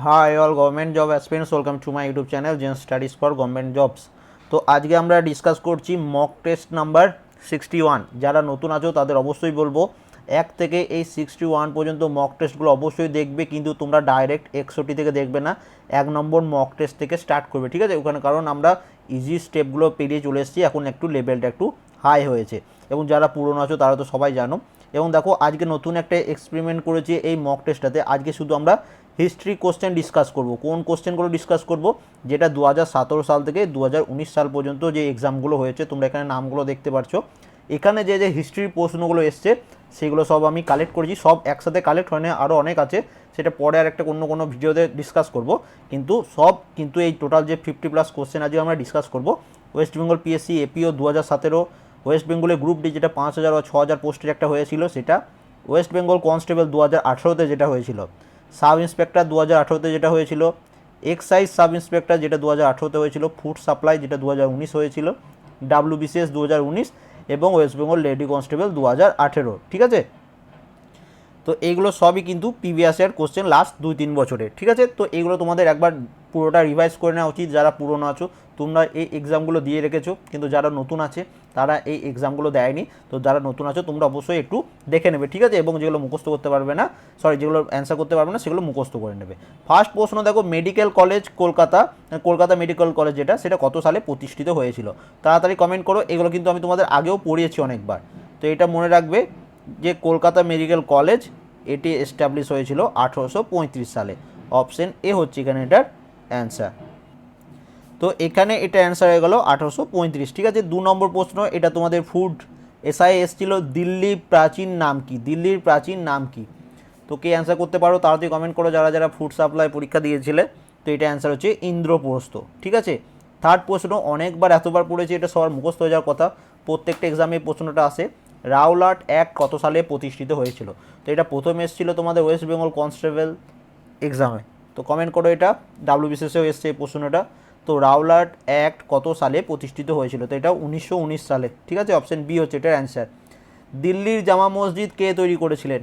Hi all government job aspirants welcome to my YouTube channel Zen studies for government jobs তো আজকে আমরা discuss করছি mock test number sixty one যারা নতুন আছো, তাদের অবশ্যই বলব, এক থেকে এই সিক্সটি ওয়ান পর্যন্ত মক টেস্টগুলো অবশ্যই দেখবে, কিন্তু তোমরা ডাইরেক্ট একশোটি থেকে দেখবে না, এক নম্বর মক টেস্ট থেকে স্টার্ট করবে, ঠিক আছে? ওখানে কারণ আমরা ইজি স্টেপগুলো পেরিয়ে চলে এসেছি, এখন একটু লেভেলটা একটু হাই হয়েছে। এবং যারা পুরনো আছো, তারা তো সবাই জানো। এবং দেখো, আজকে নতুন একটা এক্সপেরিমেন্ট করেছি এই মক টেস্টটাতে আজকে শুধু আমরা হিস্ট্রি কোশ্চেন ডিসকাস করব। কোন কোশ্চেনগুলো ডিসকাস করব? যেটা দু হাজার সতেরো সাল থেকে দু হাজার উনিশ সাল পর্যন্ত যে এক্সামগুলো হয়েছে, তোমরা এখানে নামগুলো দেখতে পাচ্ছ এখানে যে যে হিস্ট্রির প্রশ্নগুলো এসছে, সেগুলো সব আমি কালেক্ট করেছি। সব একসাথে কালেক্ট হয় না আরও অনেক আছে। সেটা পরে আর একটা অন্য কোনো ভিডিওতে ডিসকাস করব। কিন্তু সব কিন্তু এই টোটাল যে ফিফটি প্লাস কোশ্চেন আজকে আমরা ডিসকাস করব। ওয়েস্ট বেঙ্গল পিএসসি এপিও দু হাজার সতেরো ওয়েস্ট বেঙ্গলের গ্রুপ ডি যেটা পাঁচ হাজার বা ছ হাজার পোস্টের একটা হয়েছিল, সেটা ওয়েস্ট বেঙ্গল কনস্টেবল দু হাজার আঠেরোতে যেটা হয়েছিল। সাব ইন্সপেক্টর দু হাজার আঠেরোতে যেটা হয়েছিল, এক্সাইজ সাব ইন্সপেক্টর যেটা দু হাজার আঠেরোতে হয়েছিল, ফুড সাপ্লাই যেটা দু হাজার উনিশ হয়েছিল ডাব্লিউ বিসিএস দু হাজার উনিশ এবং ওয়েস্ট বেঙ্গল লেডি কনস্টেবল দু হাজার আঠেরো, ঠিক আছে? তো এইগুলো সবই কিন্তু প্রিভিয়াস ইয়ার কোশ্চেন লাস্ট দুই তিন বছরের, ঠিক আছে? তো এইগুলো তোমাদের একবার পুরোটা রিভাইজ করে নেওয়া উচিত, যারা পুরনো আছো, তোমরা এই এক্সামগুলো দিয়ে রেখেছো, কিন্তু যারা নতুন আছে তারা এই এক্সামগুলো দেয়নি। তো যারা নতুন আছো, তোমরা অবশ্যই একটু দেখে নেবে, ঠিক আছে? এবং যেগুলো মুখস্থ করতে পারবে না সরি যেগুলো অ্যান্সার করতে পারবে না, সেগুলো মুখস্থ করে নেবে। ফার্স্ট প্রশ্ন দেখো medical college Kolkata Kolkata medical college যেটা, সেটা কত সালে প্রতিষ্ঠিত হয়েছিল? তাড়াতাড়ি কমেন্ট করো, এগুলো কিন্তু আমি তোমাদের আগেও পড়িয়েছি অনেকবার। তো এটা মনে রাখবে যে কলকাতা মেডিকেল কলেজ এটি এস্টাবলিশ হয়েছিল আঠেরোশো পঁয়ত্রিশ সালে। অপশন এ হচ্ছে এখানে এটার অ্যান্সার তো এখানে এটা অ্যান্সার হয়ে গেল আঠারোশো পঁয়ত্রিশ। ঠিক আছে, দু নম্বর প্রশ্ন, এটা তোমাদের ফুড এসআই এসছিল দিল্লির প্রাচীন নাম কি? দিল্লির প্রাচীন নাম কি? তো কে অ্যান্সার করতে পারো তাড়াতাড়ি কমেন্ট করো যারা যারা ফুড সাপ্লাই পরীক্ষা দিয়েছিলে। তো এটা অ্যান্সার হচ্ছে ইন্দ্রপ্রস্থ। ঠিক আছে থার্ড প্রশ্ন, অনেকবার এতবার পড়েছি, এটা সবার মুখস্থ হয়ে যাওয়ার কথা। প্রত্যেকটা এক্সামে প্রশ্নটা আসে, রাওলাট অ্যাক্ট কত সালে প্রতিষ্ঠিত হয়েছিল? তো এটা প্রথম এসেছিল তোমাদের ওয়েস্ট বেঙ্গল কনস্টেবল এক্সামে তো কমেন্ট করো এটা ডাব্লিউবিসিএসেও এসছে এই প্রশ্নটা। তো রাওলাট অ্যাক্ট কত সালে প্রতিষ্ঠিত হয়েছিল? তো এটা উনিশশো উনিশ সালে, ঠিক আছে? অপশন বি হচ্ছে এটার অ্যান্সার দিল্লির জামা মসজিদ কে তৈরি করেছিলেন?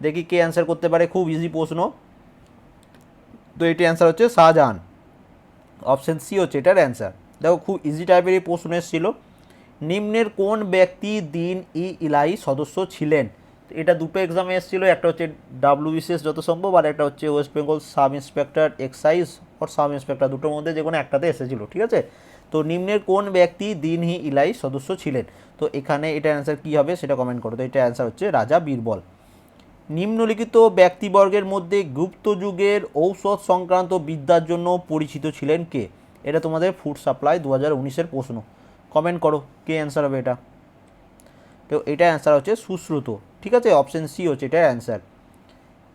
দেখি কে অ্যান্সার করতে পারে, খুব ইজি প্রশ্ন। তো এটি অ্যান্সার হচ্ছে শাহজাহান। অপশন সি হচ্ছে এটার অ্যান্সার দেখো, খুব ইজি টাইপের এই প্রশ্ন এসেছিল। নিম্নের কোন ব্যক্তি দিন ই ইলাই সদস্য ছিলেন? এটা দুটো এক্সামে এসেছিল, একটা হচ্ছে ডাব্লিউবিসিএস যত সম্ভব, আর একটা হচ্ছে West Bengal sub inspector excise or sub inspector দুটোর মধ্যে যে কোনো একটাতে এসেছিল, ঠিক আছে? তো নিম্নের কোন ব্যক্তি দিন হি ইলাই সদস্য ছিলেন? তো এখানে এটা অ্যান্সার কী হবে সেটা কমেন্ট করো। তো এটা অ্যান্সার হচ্ছে রাজা বীরবল। নিম্নলিখিত ব্যক্তিবর্গের মধ্যে গুপ্ত যুগের ঔষধ সংক্রান্ত বিদ্যার জন্য পরিচিত ছিলেন কে? এটা তোমাদের ফুড সাপ্লাই দু হাজার উনিশের প্রশ্ন। কমেন্ট করো, কে অ্যান্সার হবে এটা? তো এটা অ্যান্সার হচ্ছে সুশ্রুত। ঠিক আছে? অপশন সি হচ্ছে এটার অ্যান্সার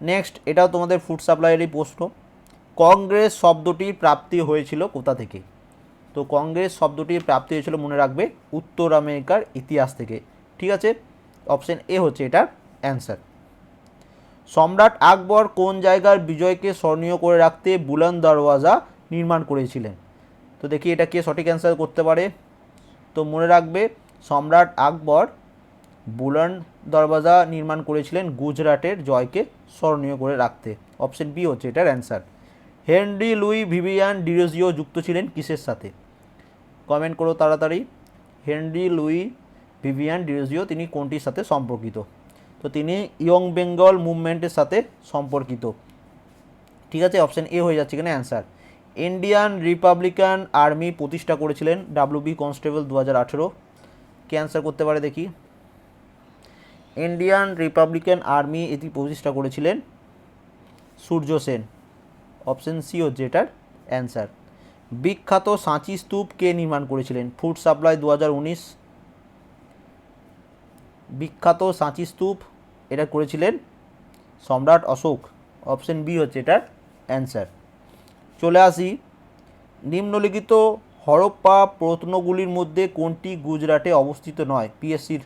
নেক্সট এটাও তোমাদের ফুড সাপ্লাইয়েরই প্রশ্ন। কংগ্রেস শব্দটির প্রাপ্তি হয়েছিল কোথা থেকে? তো কংগ্রেস শব্দটির প্রাপ্তি হয়েছিল, মনে রাখবে, উত্তর আমেরিকার ইতিহাস থেকে। ঠিক আছে? অপশন এ হচ্ছে এটার অ্যান্সার সম্রাট আকবর কোন জায়গার বিজয়কে স্মরণীয় করে রাখতে বুলন্দ দরওয়াজা নির্মাণ করেছিলেন? তো দেখি এটা কে সঠিক অ্যান্সার করতে পারে। তো মনে রাখবে, সম্রাট আকবর বুলন্দ দরওয়াজা নির্মাণ করেছিলেন গুজরাটের জয়কে স্মরণীয় করে রাখতে। অপশন বি হচ্ছে এটার answer Henry Louis Vivian Derozio যুক্ত ছিলেন কিসের সাথে? কমেন্ট করো তাড়াতাড়ি। হেনরি লুই ভিভিয়ান ডিরোজিও তিনি কোনটির সাথে সম্পর্কিত? তো তিনি ইয়ং বেঙ্গল মুভমেন্টের সাথে সম্পর্কিত। ঠিক আছে, অপশন এ হয়ে যাচ্ছে এখানে অ্যান্সার ইন্ডিয়ান রিপাবলিকান আর্মি প্রতিষ্ঠা করেছিলেন ডাব্লিউবি কনস্টেবল দু হাজার আঠেরো। কে অ্যান্সার করতে পারে দেখি। ইন্ডিয়ান রিপাবলিকান আর্মি এটি প্রতিষ্ঠা করেছিলেন সূর্য সেন। অপশন সি হচ্ছে এটার অ্যান্সার। বিখ্যাত সাঁচি স্তূপ কে নির্মাণ করেছিলেন? ফুড সাপ্লাই দু হাজার উনিশ। বিখ্যাত সাঁচি স্তূপ এটা করেছিলেন সম্রাট অশোক। অপশন বি হচ্ছে এটার অ্যান্সার। চলে আসি, নিম্নলিখিত হরপ্পা প্রত্নগুলির মধ্যে কোনটি গুজরাটে অবস্থিত নয়? পিএসসির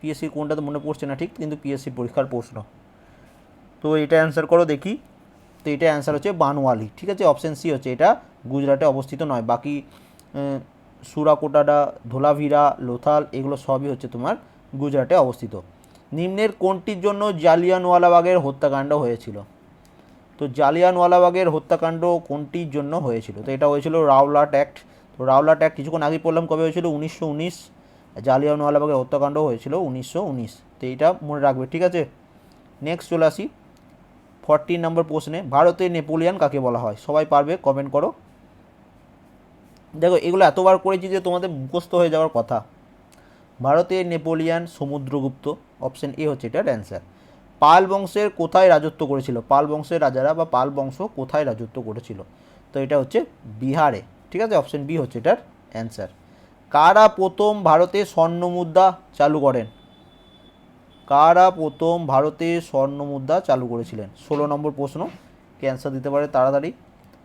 পিএসসির কোনটা তো মনে পড়ছে না, ঠিক? কিন্তু পিএসসি পরীক্ষার প্রশ্ন। তো এটা অ্যান্সার করো দেখি। তো এটা অ্যান্সার হচ্ছে বানওয়ালি ঠিক আছে? অপশন সি হচ্ছে এটা। গুজরাটে অবস্থিত নয়। বাকি সুরাকোটাডা ধোলাভিরা লোথাল, এগুলো সবই হচ্ছে তোমার গুজরাটে অবস্থিত। নিম্নের কোনটির জন্য জালিয়ানওয়ালাবাগের হত্যাকাণ্ড হয়েছিল? তো জালিয়ানওয়ালাবাগের হত্যাকাণ্ড কোনটির জন্য হয়েছিল? তো এটা হয়েছিল রাওলাট অ্যাক্ট। তো রাওলাট অ্যাক্ট কিছুক্ষণ আগে পড়লাম, কবে হয়েছিল? উনিশশো উনিশ জালিয়ানওয়ালাবাগের হত্যাকাণ্ড হয়েছিল উনিশশো উনিশ। তো এইটা মনে রাখবে, ঠিক আছে? নেক্সট চলে আসি। ফর্টিন নম্বর প্রশ্নে ভারতের নেপোলিয়ান কাকে বলা হয়? সবাই পারবে কমেন্ট করো। দেখো, এগুলো এতবার করেছি যে তোমাদের মুখস্থ হয়ে যাওয়ার কথা। ভারতে নেপোলিয়ান সমুদ্রগুপ্ত অপশন এ হচ্ছে এটার অ্যান্সার পাল বংশের কোথায় রাজত্ব করেছিল? পাল বংশের রাজারা বা পাল বংশ কোথায় রাজত্ব করেছিল? তো এটা হচ্ছে বিহারে, ঠিক আছে? অপশন বি হচ্ছে এটার অ্যান্সার কারা প্রথম ভারতে স্বর্ণ মুদ্রা চালু করেন? কারা প্রথম ভারতে স্বর্ণ মুদ্রা চালু করেছিলেন? ষোলো নম্বর প্রশ্ন, কে অ্যান্সার দিতে পারে তাড়াতাড়ি?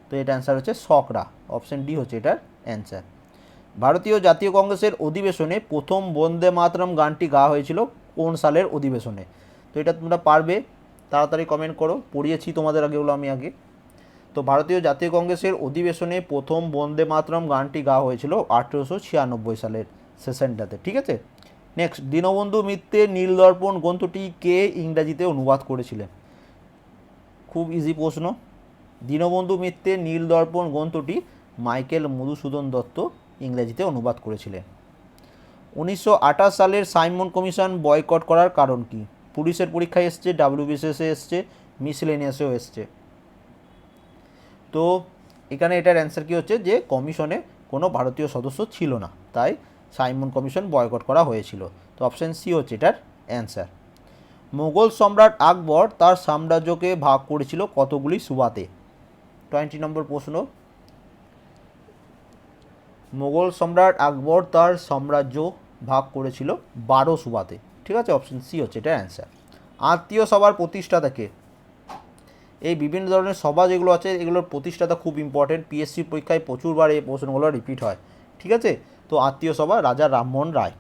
তো এটা অ্যান্সার হচ্ছে সকরা অপশন ডি হচ্ছে এটার অ্যান্সার ভারতীয় জাতীয় কংগ্রেসের অধিবেশনে প্রথম বন্দে মাতরম গানটি গাওয়া হয়েছিল কোন সালের অধিবেশনে? তো এটা তোমরা পারবে, তাড়াতাড়ি কমেন্ট করো, পড়িয়েছি তোমাদের আগেগুলো আমি আগে। তো ভারতীয় জাতীয় কংগ্রেসের অধিবেশনে প্রথম বন্দে মাতরম গানটি গাওয়া হয়েছিল আঠেরোশো ছিয়ানব্বই সালের সেশনটাতে, ঠিক আছে? নেক্সট দীনবন্ধু মিত্রের নীলদর্পণ গ্রন্থটি কে ইংরাজিতে অনুবাদ করেছিলেন? খুব ইজি প্রশ্ন। দীনবন্ধু মিত্রের নীলদর্পণ গ্রন্থটি মাইকেল মধুসূদন দত্ত ইংরেজিতে অনুবাদ করেছিলেন। উনিশশো আঠাশ সালের সাইমন কমিশন বয়কট করার কারণ কি? পুলিশের পরীক্ষায় এসছে, ডাব্লিউবিসিএসে এসছে, মিসলেনিয়াসেও এসছে। তো এখানে এটার অ্যান্সার কী হচ্ছে যে কমিশনে কোনো ভারতীয় সদস্য ছিল না। তাই সাইমন কমিশন বয়কট করা হয়েছিল। তো অপশান সি হচ্ছে এটার অ্যান্সার মোগল সম্রাট আকবর তার সাম্রাজ্যকে ভাগ করেছিল কতগুলি সুবাতে? টোয়েন্টি নম্বর প্রশ্ন। মোগল সম্রাট আকবর তার সাম্রাজ্য ভাগ করেছিল বারো সুবাতে। ঠিক আছে অপশন সি হচ্ছে এটা অ্যান্সার আত্মীয় সভার প্রতিষ্ঠাতাকে এই বিভিন্ন ধরনের সভা যেগুলো আছে, এগুলোর প্রতিষ্ঠাতা খুব ইম্পর্টেন্ট পিএসসি পরীক্ষায় প্রচুরবার এই প্রশ্নগুলো রিপিট হয়। ঠিক আছে? তো আত্মীয় সভা, রাজা রামমোহন রায়।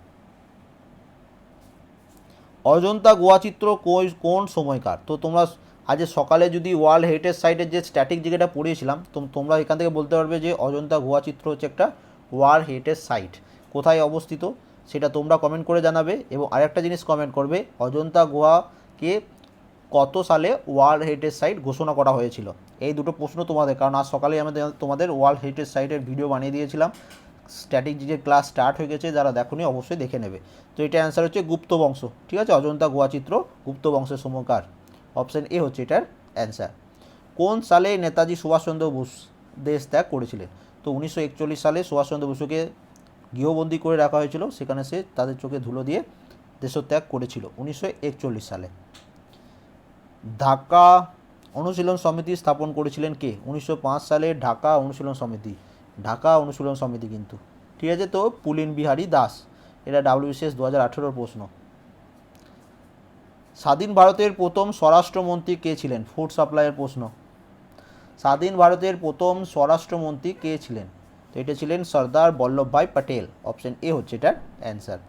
অজন্তা গোয়াচিত্র কই- কোন সময়কার? তো তোমরা আজ সকালে যদি ওয়ার্ল্ড হেরিটেজ সাইটের যে স্ট্যাটিক জায়গাটা পড়িয়েছিলাম, তো তোমরা এখান থেকে বলতে পারবে যে অজন্তা গুহাচিত্র হচ্ছে একটা ওয়ার্ল্ড হেরিটেজ সাইট। কোথায় অবস্থিত? সেটা তোমরা কমেন্ট করে জানাবে এবং আরেকটা জিনিস কমেন্ট করবে। অজন্তা গুহাকে কত সালে ওয়ার্ল্ড হেরিটেজ সাইট ঘোষণা করা হয়েছিল? এই দুটো প্রশ্ন তোমাদের, কারণ আজ সকালে আমাদের তোমাদের ওয়ার্ল্ড হেরিটেজ সাইটের ভিডিও বানিয়ে দিয়েছিলাম। স্ট্যাটিক যে ক্লাস স্টার্ট হয়ে গেছে, যারা দেখোনি অবশ্যই দেখে নেবে। তো এটা অ্যান্সার হচ্ছে গুপ্ত বংশ। ঠিক আছে? অজন্তা গুহাচিত্র গুপ্ত বংশের সময়কার। অপশান এ হচ্ছে এটার অ্যান্সার কোন সালে নেতাজি সুভাষচন্দ্র বোস দেশ ত্যাগ করেছিলেন? তো উনিশশো একচল্লিশ সালে সুভাষচন্দ্র বসুকে গৃহবন্দী করে রাখা হয়েছিল। সেখানে সে তাদের চোখে ধুলো দিয়ে দেশত্যাগ করেছিল, উনিশশো একচল্লিশ সালে। ঢাকা অনুশীলন সমিতি স্থাপন করেছিলেন কে? উনিশশো পাঁচ সালে ঢাকা অনুশীলন সমিতি। ঢাকা অনুশীলন সমিতি কিন্তু। ঠিক আছে তো? পুলিন বিহারী দাস। এটা ডাব্লিউবিসিএস দু হাজার আঠেরোর প্রশ্ন। স্বাধীন ভারতের প্রথম স্বরাষ্ট্রমন্ত্রী কে ছিলেন? ফুড সাপ্লাইয়ের প্রশ্ন। স্বাধীন ভারতের প্রথম স্বরাষ্ট্রমন্ত্রী কে ছিলেন? তো এটা ছিলেন সর্দার বল্লভভাই প্যাটেল অপশন এ হচ্ছে এটার অ্যান্সার।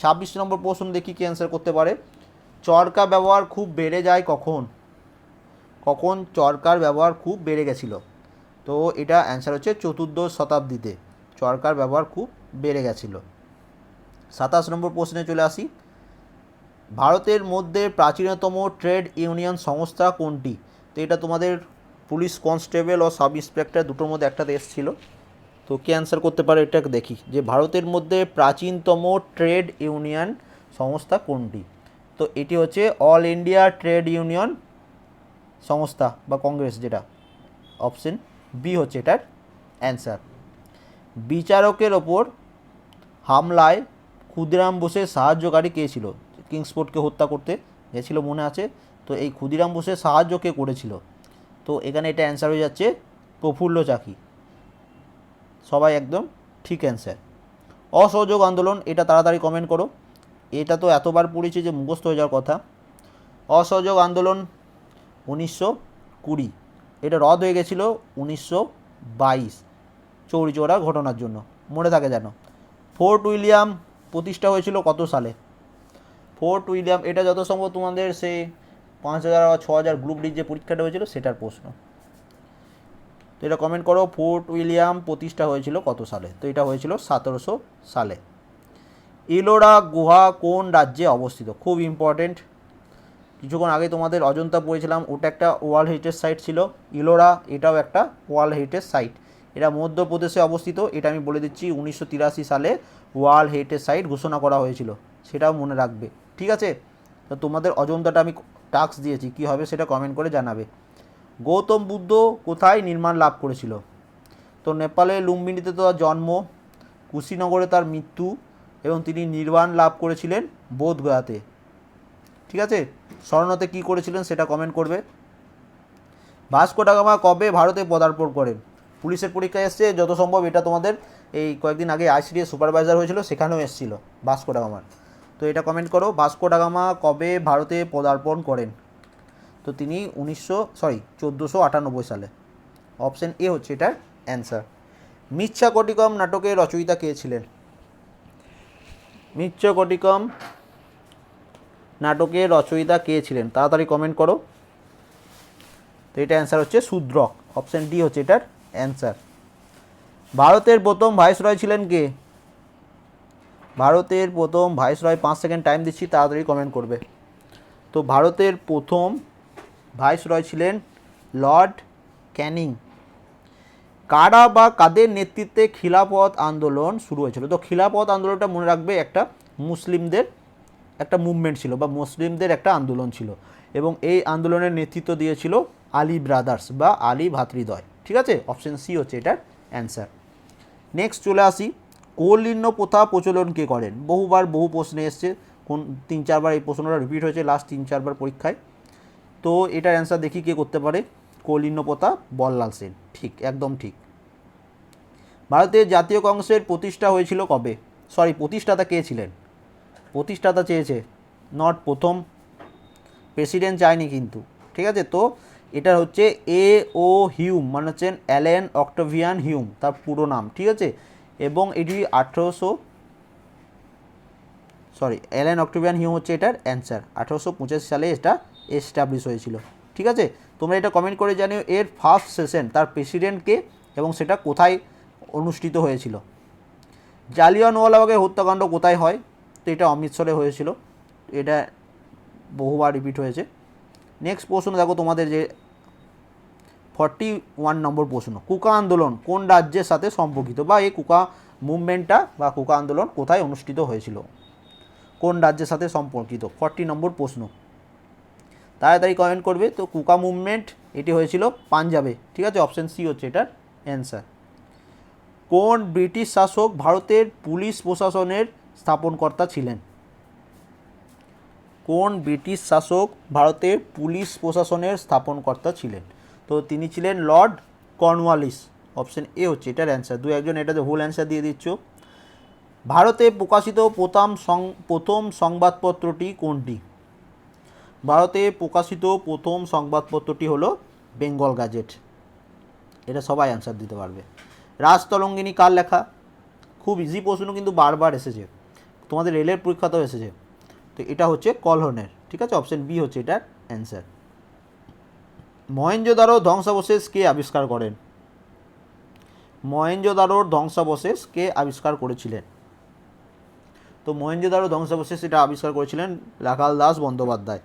ছাব্বিশ নম্বর প্রশ্ন দেখি কি অ্যান্সার করতে পারে। চরকা ব্যবহার খুব বেড়ে যায় কখন? কখন চরকার ব্যবহার খুব বেড়ে গেছিল? তো এটা অ্যান্সার হচ্ছে চতুর্দশ শতাব্দীতে। চরকার ব্যবহার খুব বেড়ে গেছিল। সাতাশ নম্বর প্রশ্নে চলে আসি। ভারতের মধ্যে প্রাচীনতম ট্রেড ইউনিয়ন সংস্থা কোনটি? তো এটা তোমাদের পুলিশ কনস্টেবল ও সাব ইন্সপেক্টর দুটোর মধ্যে একটাতে এসেছিল। তো কে অ্যান্সার করতে পারে এটা দেখি। যে ভারতের মধ্যে প্রাচীনতম ট্রেড ইউনিয়ন সংস্থা কোনটি? তো এটি হচ্ছে অল ইন্ডিয়া ট্রেড ইউনিয়ন সংস্থা বা কংগ্রেস যেটা, অপশন বি হচ্ছে এটার অ্যান্সার। বিচারকের ওপর হামলায় ক্ষুদিরাম বোসের সাহায্যকারী কে ছিল? কিংসপোর্টকে হত্যা করতে গেছিল মনে আছে? তো এই ক্ষুদিরাম বোসের সাহায্য কে করেছিল? তো এখানে এটা অ্যান্সার হয়ে যাচ্ছে প্রফুল্ল চাকি। সবাই একদম ঠিক অ্যান্সার। অসহযোগ আন্দোলন, এটা তাড়াতাড়ি কমেন্ট করো। এটা তো এতবার পড়েছি যে মুখস্থ হয়ে যাওয়ার কথা। অসহযোগ আন্দোলন উনিশশো কুড়ি। এটা রদ হয়ে গেছিল উনিশশো বাইশ চৌরি চৌরা ঘটনার জন্য। মনে থাকে যেন। ফোর্ট উইলিয়াম প্রতিষ্ঠা হয়েছিল কত সালে? ফোর্ট উইলিয়াম, এটা যত সম্ভব তোমাদের সে পাঁচ হাজার বা ছ হাজার গ্রুপ ডির যে পরীক্ষাটা হয়েছিল সেটার প্রশ্ন। তো এটা কমেন্ট করো, ফোর্ট উইলিয়াম প্রতিষ্ঠা হয়েছিল কত সালে? তো এটা হয়েছিল সতেরোশো সালে। ইলোরা গুহা কোন রাজ্যে অবস্থিত? খুব ইম্পর্টেন্ট কিছুক্ষণ আগে তোমাদের অজন্তা পড়েছিলাম, ওটা একটা ওয়ার্ল্ড হেরিটেজ সাইট ছিল। ইলোরা এটাও একটা ওয়ার্ল্ড হেরিটেজ সাইট। এটা মধ্যপ্রদেশে অবস্থিত, এটা আমি বলে দিচ্ছি, উনিশশো তিরাশি সালে ওয়ার্ল্ড হেরিটেজ সাইট ঘোষণা করা হয়েছিল। সেটাও মনে রাখবে। ঠিক আছে? তো তোমাদের অজন্তাটা আমি টাস্ক দিয়েছি, কী হবে সেটা কমেন্ট করে জানাবে। গৌতম বুদ্ধ কোথায় নির্মাণ লাভ করেছিল? তো নেপালে লুম্বিনীতে তার জন্ম, কুশিনগরে তার মৃত্যু এবং তিনি নির্বাণ লাভ করেছিলেন বোধগয়াতে ঠিক আছে? স্মরণতে কী করেছিলেন সেটা কমেন্ট করবে। ভাস্কো ডাগামা কবে ভারতে পদার্পণ করেন? পুলিশের পরীক্ষায় এসছে, যত সম্ভব এটা তোমাদের এই কয়েকদিন আগে আইসিডিএস সুপারভাইজার হয়েছিল, সেখানেও এসেছিল ভাস্কো ডাগামার তো এটা কমেন্ট করো, ভাস্কো ডাগামা কবে ভারতে পদার্পণ করেন? তো তিনি উনিশশো সরি চোদ্দোশো আটানব্বই সালে। অপশন এ হচ্ছে এটার অ্যান্সার মিচ্ছা কটিকম নাটকের রচয়িতা কে ছিলেন? মিচ্ছা কটিকম নাটকের রচয়িতা কে ছিলেন? তাড়াতাড়ি কমেন্ট করো। তো এটা অ্যান্সার হচ্ছে শূদ্রক। অপশন ডি হচ্ছে এটার অ্যান্সার ভারতের প্রথম ভাইসরয় ছিলেন কে? ভারতের প্রথম ভাইসরয় পাঁচ সেকেন্ড টাইম দিচ্ছি, তাড়াতাড়ি কমেন্ট করবে। তো ভারতের প্রথম ভাইসরয় ছিলেন লর্ড ক্যানিং। কারা বা কাদের নেতৃত্বে খিলাফত আন্দোলন শুরু হয়েছিল? তো খিলাফত আন্দোলনটা মনে রাখবে একটা মুসলিমদের একটা মুভমেন্ট ছিল বা মুসলিমদের একটা আন্দোলন ছিল এবং এই আন্দোলনের নেতৃত্ব দিয়েছিল আলী ব্রাদার্স বা আলী ভাতৃদ্বয়। ঠিক আছে? অপশন সি হচ্ছে এটার অ্যান্সার নেক্সট চলে আসি। কৌলিন্য প্রথা প্রচলন কে করেন? বহুবার বহু প্রশ্নে এসছে। কোন তিন চারবার এই প্রশ্নটা রিপিট হয়েছে লাস্ট তিন চারবার পরীক্ষায়। তো এটার অ্যান্সার দেখি কে করতে পারে। কৌলিন্য প্রথা বল্লাল সেন। ঠিক, একদম ঠিক। ভারতের জাতীয় কংগ্রেসের প্রতিষ্ঠা হয়েছিল কবে? সরি প্রতিষ্ঠাতা কে ছিলেন? প্রতিষ্ঠাতা চেয়েছে নট প্রথম। প্রেসিডেন্ট চায়নি কিন্তু। ঠিক আছে, তো এটা হচ্ছে এ ও হিউম মানে হচ্ছেন অ্যালেন অক্টোভিয়ান হিউম তার পুরো নাম। ঠিক আছে? এবং এটি আঠেরোশো সরি অ্যালেন অক্টোভিয়ান হিউম হচ্ছে এটার অ্যান্সার আঠেরোশো পঁচাশি সালে এটা এস্টাবলিশ হয়েছিল। ঠিক আছে? তোমরা এটা কমেন্ট করে জানিও, এর ফার্স্ট সেশন তার প্রেসিডেন্টকে এবং সেটা কোথায় অনুষ্ঠিত হয়েছিল। জালিয়ানওয়ালাবাগের হত্যাকাণ্ড কোথায় হয়? তো এটা অমৃতসরে হয়েছিল। এটা বহুবার রিপিট হয়েছে। নেক্সট প্রশ্ন, দেখো তোমাদের যে ফর্টি ওয়ান নম্বর প্রশ্ন, কুকা আন্দোলন কোন রাজ্যের সাথে সম্পর্কিত বা এই কুকা মুভমেন্টটা বা কুকা আন্দোলন কোথায় অনুষ্ঠিত হয়েছিল? কোন রাজ্যের সাথে সম্পর্কিত? ফর্টি নম্বর প্রশ্ন তাড়াতাড়ি কমেন্ট করবে। তো কুকা মুভমেন্ট এটি হয়েছিল পাঞ্জাবে। ঠিক আছে? অপশান সি হচ্ছে এটার অ্যান্সার কোন ব্রিটিশ শাসক ভারতের পুলিশ প্রশাসনের স্থাপনকর্তা ছিলেন? কোন ব্রিটিশ শাসক ভারতের পুলিশ প্রশাসনের স্থাপনকর্তা ছিলেন? তো তিনি ছিলেন লর্ড কর্নওয়ালিস। অপশন এ হচ্ছে এটার অ্যান্সার দু একজন এটাতে ভুল অ্যান্সার দিয়ে দিচ্ছ। ভারতে প্রকাশিত প্রথম সং, প্রথম সংবাদপত্রটি কোনটি? ভারতে প্রকাশিত প্রথম সংবাদপত্রটি হলো বেঙ্গল গাজেট এটা সবাই অ্যান্সার দিতে পারবে। রাজতরঙ্গিনী কার লেখা? খুব ইজি প্রশ্ন, কিন্তু বারবার এসেছে। তোমাদের রেলের পরীক্ষাতেও এসেছে। তো এটা হচ্ছে কলহনের, ঠিক আছে? অপশন বি হচ্ছে এটার অ্যান্সার মহেঞ্জোদারো ধ্বংসাবশেষ কে আবিষ্কার করেন? মহেঞ্জোদারোর ধ্বংসাবশেষ কে আবিষ্কার করেছিলেন? তো মহেঞ্জোদারো ধ্বংসাবশেষ এটা আবিষ্কার করেছিলেন রাখাল দাস বন্দ্যোপাধ্যায়।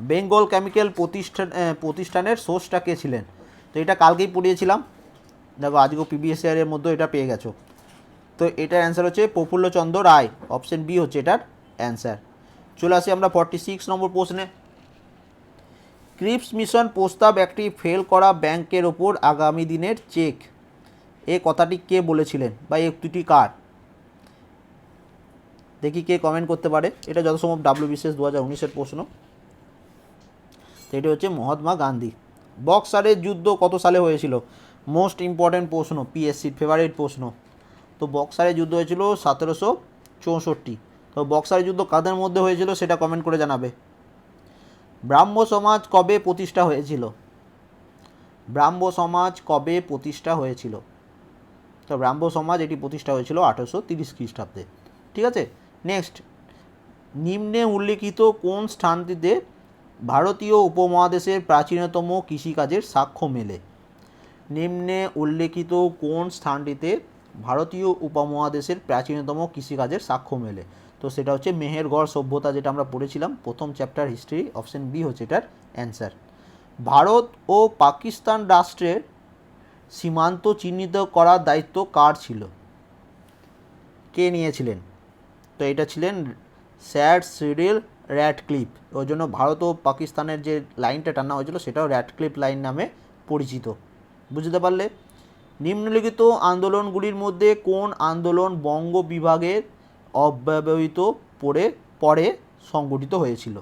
বেঙ্গল কেমিক্যাল প্রতিষ্ঠান প্রতিষ্ঠানের সোর্সটা কে ছিলেন? তো এটা কালকেই পড়িয়েছিলাম। দেখো, আজকেও পিবিএসআর এর মধ্যে এটা পেয়ে গেছো। তো এটার অ্যান্সার হচ্ছে প্রফুল্লচন্দ্র রায়। অপশন বি হচ্ছে এটার অ্যান্সার চলে আসি আমরা ফর্টি সিক্স নম্বর প্রশ্নে। ক্রিপস মিশন প্রস্তাব একটি ফেল করা ব্যাংকের ওপর আগামী দিনের চেক এ কথাটি কে বলেছিলেন বা এই উক্তিটি কার? দেখি কে কমেন্ট করতে পারে। এটা যত সম্ভব ডাব্লিউ বিশেষ দু হাজার উনিশের প্রশ্ন। এটি হচ্ছে মহাত্মা গান্ধী। বক্সারের যুদ্ধ কত সালে হয়েছিল? মোস্ট ইম্পর্ট্যান্ট প্রশ্ন পিএসসির ফেভারিট প্রশ্ন। তো বক্সারের যুদ্ধ হয়েছিল সতেরোশো চৌষট্টি। তো বক্সারের যুদ্ধ কাদের মধ্যে হয়েছিল সেটা কমেন্ট করে জানাবে। ব্রাহ্ম সমাজ কবে প্রতিষ্ঠা হয়েছিল? ব্রাহ্ম সমাজ কবে প্রতিষ্ঠা হয়েছিল? তো ব্রাহ্ম সমাজ এটি প্রতিষ্ঠা হয়েছিল আঠেরোশো তিরিশ খ্রিস্টাব্দে। ঠিক আছে? নেক্সট নিম্নে উল্লেখিত কোন স্থানটিতে ভারতীয় উপমহাদেশের প্রাচীনতম কৃষিকাজের সাক্ষ্য মেলে। নিম্নে উল্লেখিত কোন স্থানটিতে ভারতীয় উপমহাদেশের প্রাচীনতম কৃষিকাজের সাক্ষ্য মেলে? তো সেটা হচ্ছে মেহেরগড় সভ্যতা যেটা আমরা পড়েছিলাম, প্রথম চ্যাপ্টার হিস্ট্রি অপশন বি হচ্ছে এটার অ্যান্সার ভারত ও পাকিস্তান রাষ্ট্রের সীমান্ত চিহ্নিত করার দায়িত্ব কার ছিল? কে নিয়েছিলেন? তো এটা ছিলেন স্যার সিরিল র্যাডক্লিফ ওই জন্য ভারত ও পাকিস্তানের যে লাইনটা টানা হয়েছিল, সেটাও র্যাডক্লিফ লাইন নামে পরিচিত। বুঝতে পারলে? নিম্নলিখিত আন্দোলনগুলির মধ্যে কোন আন্দোলন বঙ্গ বিভাগের অব্যবহৃত পরে পরে সংগঠিত হয়েছিল?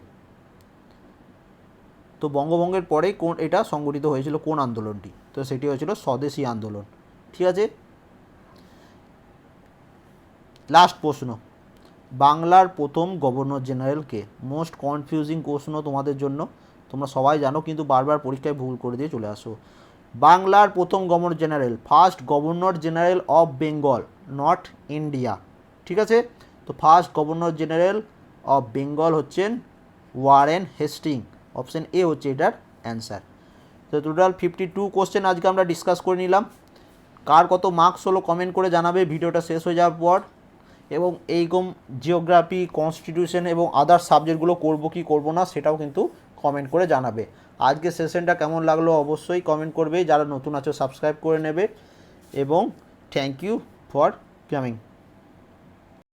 তো বঙ্গভঙ্গের পরেই কোন, এটা সংগঠিত হয়েছিল কোন আন্দোলনটি? তো সেটি হয়েছিল স্বদেশী আন্দোলন। ঠিক আছে? লাস্ট প্রশ্ন। বাংলার প্রথম গভর্নর জেনারেলকে মোস্ট কনফিউজিং প্রশ্ন তোমাদের জন্য। তোমরা সবাই জানো, কিন্তু বারবার পরীক্ষায় ভুল করে দিয়ে চলে আসো। বাংলার প্রথম governor general first governor general of Bengal not India ঠিক আছে? তো first governor general of Bengal হচ্ছেন ওয়ারেন হেস্টিং অপশন এ হচ্ছে এটার অ্যান্সার তো টোটাল ফিফটি টু কোশ্চেন আজকে আমরা ডিসকাস করে নিলাম। কার কত মার্কস হলো কমেন্ট করে জানাবে। ভিডিওটা শেষ হয়ে যাওয়ার পর এবং এইরকম জিওগ্রাফি কনস্টিটিউশন এবং আদার সাবজেক্টগুলো করব কি করব না, সেটাও কিন্তু কমেন্ট করে জানাবে। আজকে সেশনটা কেমন লাগল অবশ্যই কমেন্ট করবে, যারা নতুন আছো সাবস্ক্রাইব করে নেবে এবং থ্যাংক ইউ ফর কামিং